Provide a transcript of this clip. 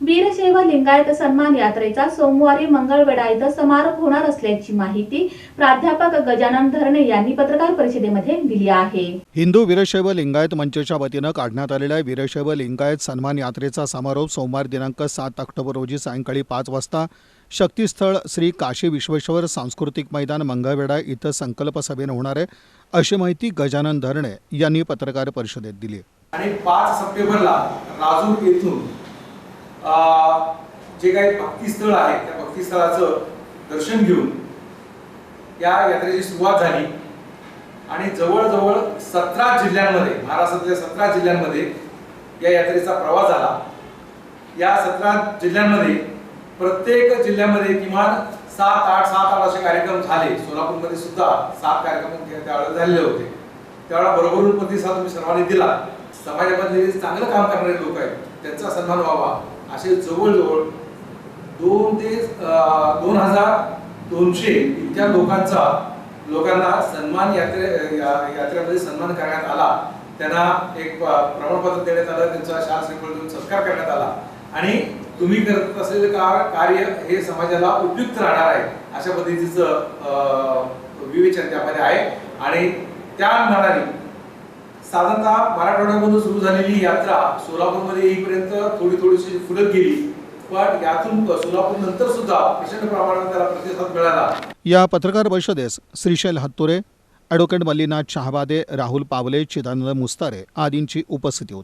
वीरशैव लिंगायत सन्मान यात्रेचा सोमवारी मंगळवेढा इथं समारोप होणार असल्याची माहिती प्राध्यापक गजानन धरणे यांनी पत्रकार परिषदेमध्ये दिली आहे. हिंदू वीरशैव लिंगायत मंचच्या वतीनं काढण्यात आलेल्या वीरशैव लिंगायत सन्मान यात्रेचा समारोप सोमवार दिनांक सात ऑक्टोबर रोजी सायंकाळी पाच वाजता शक्तीस्थळ श्री काशी विश्वेश्वर सांस्कृतिक मैदान मंगळवेढा इथं संकल्प सभेनं होणार आहे अशी माहिती गजानन धरणे यांनी पत्रकार परिषदेत दिली. आणि पाच सप्टेंबरला राजूर येथून जे काही भक्तिस्थळ आहे त्या भक्तिस्थळाचं दर्शन घेऊन या यात्रेची सुरुवात झाली. आणि जवळजवळ सतरा जिल्ह्यांमध्ये महाराष्ट्रातल्या सतरा जिल्ह्यांमध्ये या यात्रेचा प्रवास झाला. या सतरा जिल्ह्यांमध्ये प्रत्येक जिल्ह्यामध्ये किमान सात आठ सात आठ असे कार्यक्रम झाले. सोलापूरमध्ये सुद्धा सात कार्यक्रम त्यावेळेला झालेले होते. त्यावेळेला बरोबरून प्रतिसाद तुम्ही सर्वांनी दिला. समाजामधले चांगलं काम करणारे लोक आहेत त्यांचा सन्मान व्हावा. असे जवळजवळ दोन ते दोन हजार दोनशे इतक्या लोकांचा लोकांना सन्मान यात्रे या- यात्रेमध्ये सन्मान करण्यात आला. त्यांना एक प्रमाणपत्र देण्यात आलं त्यांचा शाल श्रीफळ देऊन सत्कार करण्यात आला. आणि तुम्ही करत असलेले का- कार्य हे समाजाला उपयुक्त राहणार आहे अशा पद्धतीचं अं, विवेचन त्यामध्ये आहे. आणि त्या मानाने साधारणतः मराठवाड्यामधून सुरू झालेली यात्रा सोलापूरमध्ये येईपर्यंत थोडी थोडीशी फुलत गेली. पण यातून सोलापूर नंतर सुद्धा प्रचंड प्रमाणात त्याला प्रतिसाद मिळाला. या पत्रकार परिषदेस श्रीशैल हत्तुरे ॲडव्होकेट मल्लीनाथ शहाबादे राहुल पावले चिदानंद मुस्तारे आदींची उपस्थिती होती.